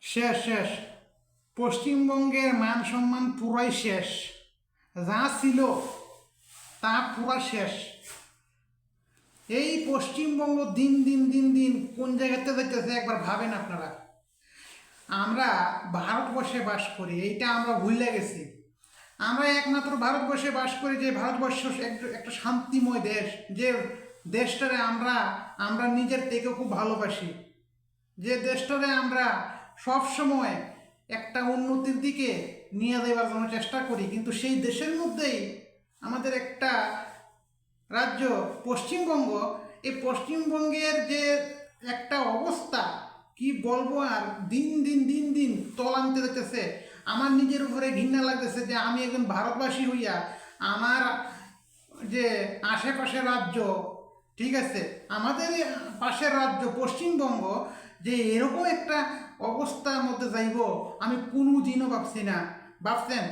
শেষ শেষ। পশ্চিমবঙ্গের মান সম্মান পুরাই শেষ। যা ছিল, তা পুরা শেষ। এই পশ্চিমবঙ্গ দিন দিন দিন দিন কোন জায়গাতে যাইতেছে একবার ভাবেন আপনারা। আমরা ভারতবর্ষে বাস করি, এইটা আমরা ভুলে গেছি। আমরা একমাত্র ভারতবর্ষে বাস করি যে ভারতবর্ষ এক- একটা শান্তিময় দেশ, যে দেশটারে আমরা আমরা নিজের থেকে খুব ভালোবাসি। যে দেশটারে আমরা সব সময় একটা উন্নতির দিকে নিয়ে যাওয়ার জন্য চেষ্টা করি। কিন্তু সেই দেশের মধ্যেই আমাদের একটা রাজ্য, পশ্চিমবঙ্গ, এই পশ্চিমবঙ্গের যে একটা অবস্থা, কি বলব আর, দিন দিন দিন দিন তল আনতে যেতেছে আমার নিজের উপরে ঘৃণা লাগতেছে যে আমি একজন ভারতবাসী হইয়া আমার যে আশেপাশের রাজ্য, ঠিক আছে? আমাদের পাশের রাজ্য, পশ্চিমবঙ্গ, যে এরকম একটা অবস্থার মধ্যে যাইব, আমি কোনো দিনও ভাবছি না। ভাবছেন?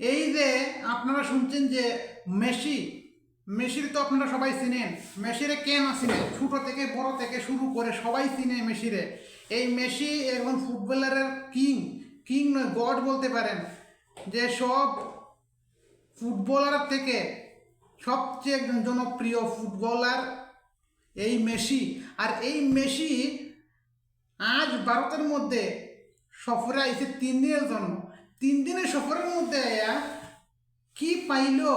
এই যে আপনারা শুনছেন যে মেসি, মেসির তো আপনারা সবাই চিনেন, মেসিরে কে না চিনে? ছোটো থেকে বড় থেকে শুরু করে সবাই চিনে মেসিরে। এই মেসি একজন ফুটবলারের কিং কিং নয়, গড বলতে পারেন, যে সব ফুটবলার থেকে সবচেয়ে একজন জনপ্রিয় ফুটবলার এই মেসি। আর এই মেসি আজ ভারতের মধ্যে সফরে আইছে তিন দিনের জন্য। তিন দিনের সফরের মধ্যে আয়া কি পাইলো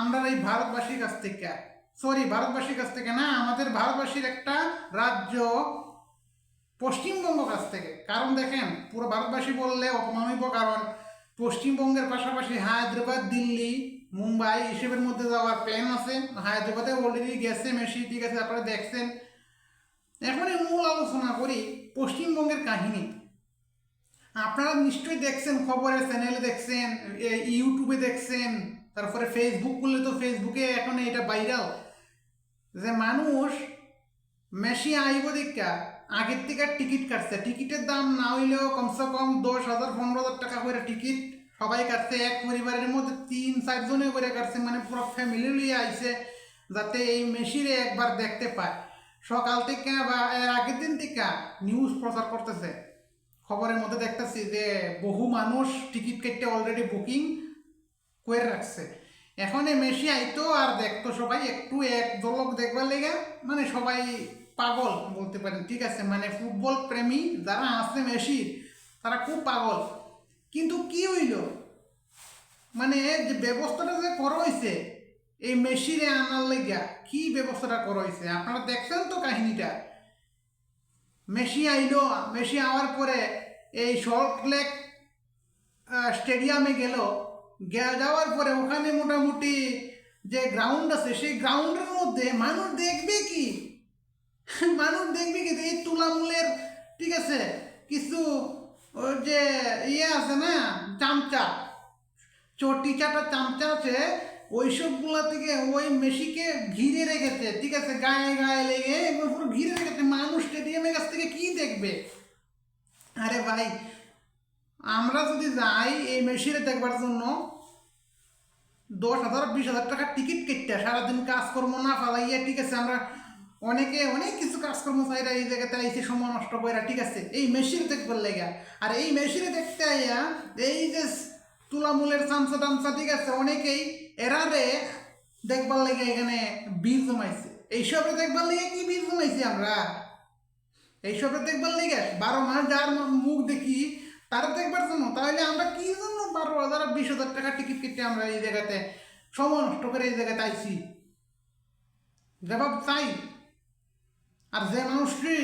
আমরা এই ভারতবাসীর কাছ থেকে? সরি ভারতবাসীর কাছ থেকে না, আমাদের ভারতবাসীর একটা রাজ্য পশ্চিমবঙ্গ কাছ থেকে। কারণ দেখেন, পুরো ভারতবাসী বললে অপমান হইব কারণ পশ্চিমবঙ্গের পাশাপাশি হায়দ্রাবাদ, দিল্লি, মুম্বাই, এসবের মধ্যে যাওয়ার প্ল্যান আছে। হায়দ্রাবাদে অলরেডি গেছে, মেসি, ঠিক আছে আপনারা দেখছেন এখন এই মূল আলোচনা করি পশ্চিমবঙ্গের কাহিনী। আপনারা নিশ্চয়ই দেখছেন খবরের চ্যানেলে দেখছেন ইউটিউবে দেখছেন, তারপরে ফেসবুক করলে তো ফেসবুকে এখন এটা ভাইরাল যে মানুষ মেশি আইব দেখা আগের থেকে টিকিট কাটছে। টিকিটের দাম না হইলেও কমসে কম দশ হাজার, পনেরো হাজার টাকা করে টিকিট সবাই কাটছে। এক পরিবারের মধ্যে তিন, চারজনে করে কাটছে। মানে পুরো ফ্যামিলি লিয়ে আইছে, যাতে এই মেশিরে একবার দেখতে পায়। সকাল থেকে বা এর আগের দিন থেকে নিউজ প্রচার করতেছে। খবরের মধ্যে দেখতেছি যে বহু মানুষ টিকিট কেটে অলরেডি বুকিং করে রাখছে। এখন এই মেশি আইতো আর দেখতো সবাই, একটু এক দলক দেখবার লেগে মানে সবাই পাগল বলতে পারেন। ঠিক আছে মানে ফুটবল প্রেমী যারা আছে মেসির তারা খুব পাগল। কিন্তু কি হইল? মানে যে ব্যবস্থাটা যে করা হয়েছে এই মেশিরে আনার লেগা কি ব্যবস্থাটা করা হয়েছে আপনারা দেখছেন তো কাহিনীটা? মেসি আইলো মেসি আওয়ার পরে এই সল্ট লেক স্টেডিয়ামে গেল। যাওয়ার পরে ওখানে মোটামুটি যে গ্রাউন্ড আছে, সেই গ্রাউন্ডের মধ্যে মানুষ দেখবে কি? মানুষ দেখবে কি এই তুলামূলের, ঠিক আছে, কিছু যে ইয়ে আছে না, চামচা। চটি চাটা চামচা আছে ওইসবগুলা থেকে ওই মেশিকে ঘিরে রেখেছে। ঠিক আছে, গায়ে গায়ে লেগে পুরো ঘিরে রেখেছে। মানুষ স্টেডিয়ামের কাছ থেকে কি দেখবে? আরে ভাই, আমরা যদি যাই এই মেশিনে দেখবার জন্য, দশ হাজার, বিশ হাজার টাকার টিকিট কেটে সারাদিন কাজকর্ম না ফালাইয়া, ঠিক আছে, আমরা অনেকে অনেক কিছু কাজকর্ম চাইরা এই জায়গাতে আইসে, সময় নষ্ট করে ঠিক আছে, এই মেশিন দেখবার লেগা। আর এই মেশিনে দেখতে আইয়া, এই যে তুলামূলের চামচা টামচা, ঠিক আছে, অনেকেই এরারে দেখবার লেগে এখানে বীজ জমাইছে। এইসবে দেখবার লেগে কি বীজ জমাইছি আমরা? এইসবে দেখবার লেগে বারো মাস যার মুখ দেখি, তারা দেখবার জন্য। তাহলে আমরা কি জন্য বারো হাজার, বিশ হাজার টাকা টিকিট কেটে আমরা এই জায়গাতে সময় নষ্ট করে এই জায়গাতে আইছি? জবাব চাই। আর যে মানুষটি,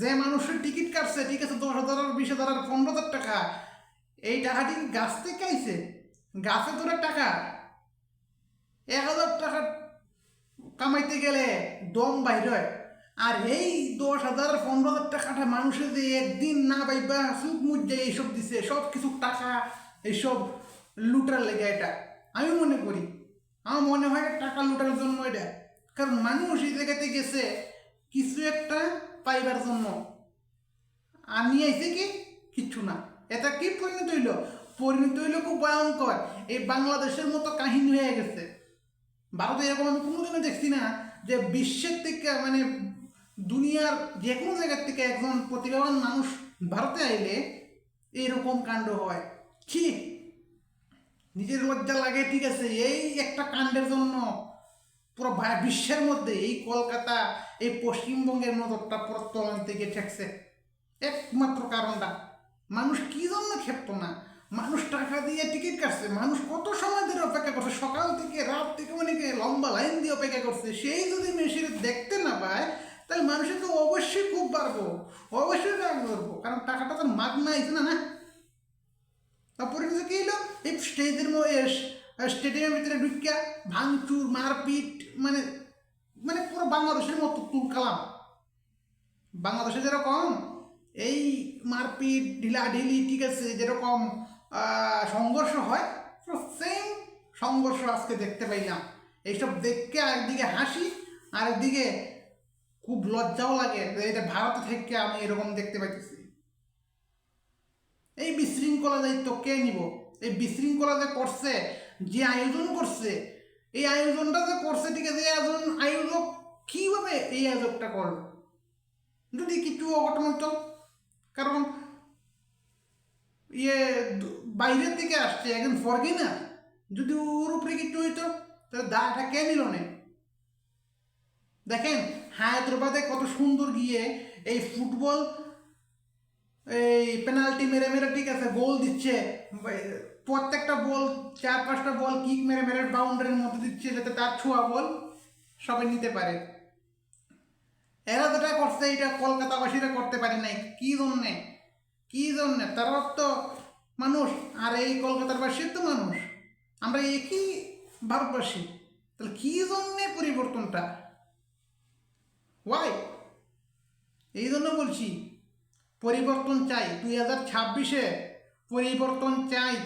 যে মানুষের টিকিট কাটছে, ঠিক আছে, দশ হাজার বিশ হাজার পনেরো হাজার টাকা এই টাকাটি গাছ থেকে আইছে? গাছে তোরা টাকা। এক হাজার টাকা কামাইতে গেলে দম বাইর হয়। আর এই দশ হাজার, পনেরো হাজার টাকাটা মানুষের যে একদিন না পাইবা সুখ মুজ্জা এইসব দিছে সব কিছু টাকা, এইসব লুটার লেগে এটা। আমি মনে করি, আমার মনে হয় টাকা লুটার জন্য এটা। কারণ মানুষ এই জায়গাতে গেছে, কিছু একটা পাইবার জন্য। নিয়ে আইছে কি? কিচ্ছু না। এটা কি পরিণত হইল? পরিণত হইল খুব ভয়ঙ্কর। এই বাংলাদেশের মতো কাহিনী হয়ে গেছে। ভারতে এরকম আমি কোনোদিনও দেখছি না যে বিশ্বের থেকে মানে দুনিয়ার যে কোনো জায়গার থেকে একজন প্রতিভাবান মানুষ ভারতে আইলে এইরকম কাণ্ড হয়। কি নিজের লজ্জা লাগে, ঠিক আছে, এই একটা কাণ্ডের জন্য পুরো বিশ্বের মধ্যে এই কলকাতা, এই পশ্চিমবঙ্গের নজরটা পুরো তলান থেকে ঠেকছে। একমাত্র কারণটা। মানুষ কি জন্য ক্ষেপ্ত না? মানুষ টাকা দিয়ে টিকিট কাটছে, মানুষ কত সময় ধরে অপেক্ষা করছে? সকাল থেকে রাত থেকে মানে লম্বা লাইন দিয়ে অপেক্ষা করছে, সেই যদি মেশিনে দেখতে না পায়, তাহলে মানুষের তো অবশ্যই খুব পারব, অবশ্যই রাগ করব কারণ টাকাটা তো মাগনা আইছে না? না? তারপরে কিন্তু কি হলো? এই স্টেজের স্টেডিয়ামের ভিতরে ঢুকিয়া ভাঙচুর, মারপিট মানে মানে পুরো বাংলাদেশের মতো তুলকালাম। বাংলাদেশে যেরকম এই মারপিট, ঢিলাঢিলি, ঠিক আছে, যেরকম সংঘর্ষ হয় সেম সংঘর্ষ আজকে দেখতে পাইলাম। এইসব দেখকে একদিকে হাসি আর একদিকে খুব লজ্জাও লাগে, এটা ভারত থেকে আমি এরকম দেখতে পাইতেছি। এই বিশৃঙ্খলা দায়িত্ব কে নিব? এই বিশৃঙ্খলা যে করছে, যে আয়োজন করছে, এই আয়োজনটা যে করছে, ঠিক আছে আয়োজন, আয়োজক কীভাবে এই আয়োজকটা করল? যদি কিছু অঘটন কারণ ইয়ে বাইরের থেকে আসছে একজন ফরগিনার যদি ওর উপরে কিছু হইতো, তাহলে দাটা কে নিল না? দেখেন, হায়দ্রাবাদে কত সুন্দর গিয়ে এই ফুটবল, এই পেনাল্টি মেরে মেরে ঠিক আছে গোল দিচ্ছে। প্রত্যেকটা বল, চার পাঁচটা বল কিক মেরে মেরে বাউন্ডারির মধ্যে দিচ্ছে, যাতে তার ছোঁয়া বল সবাই নিতে পারে। এরা যেটা করছে, এটা কলকাতাবাসীরা করতে পারে নাই, কি জন্যে? কি জন্যে? তারা তো মানুষ, আর এই কলকাতার বাসীর তো মানুষ। আমরা একই ভারতবাসী। তাহলে কি জন্যে পরিবর্তনটা? ওয়াই এই জন্য বলছি, পরিবর্তন চাই। দুই হাজার ছাব্বিশে পরিবর্তন চাই।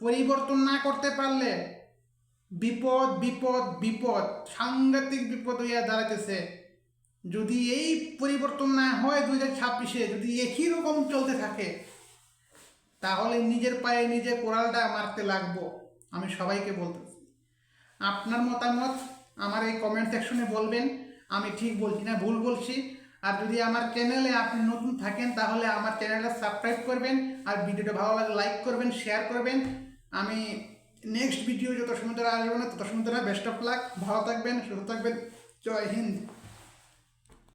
পরিবর্তন না করতে পারলে বিপদ বিপদ বিপদ, সাংঘাতিক বিপদ হইয়া দাঁড়াইতেছে। যদি এই পরিবর্তন না হয় দু হাজার ছাব্বিশে, যদি একই রকম চলতে থাকে, তাহলে নিজের পায়ে নিজে কোরালটা মারতে লাগবো, আমি সবাইকে বলতেছি। আপনার মতামত আমার এই কমেন্ট সেকশনে বলবেন, আমি ঠিক বলছি না ভুল বলছি। আর যদি আমার চ্যানেলে আপনি নতুন থাকেন, তাহলে আমার চ্যানেলটা সাবস্ক্রাইব করবেন, আর ভিডিওটা ভালো লাগে লাইক করবেন শেয়ার করবেন। আমি নেক্সট ভিডিও যত সময় ধরে না, তত সময় ধরে বেস্ট অফ লাক ভালো থাকবেন, সুস্থ থাকবেন। জয় হিন্দ।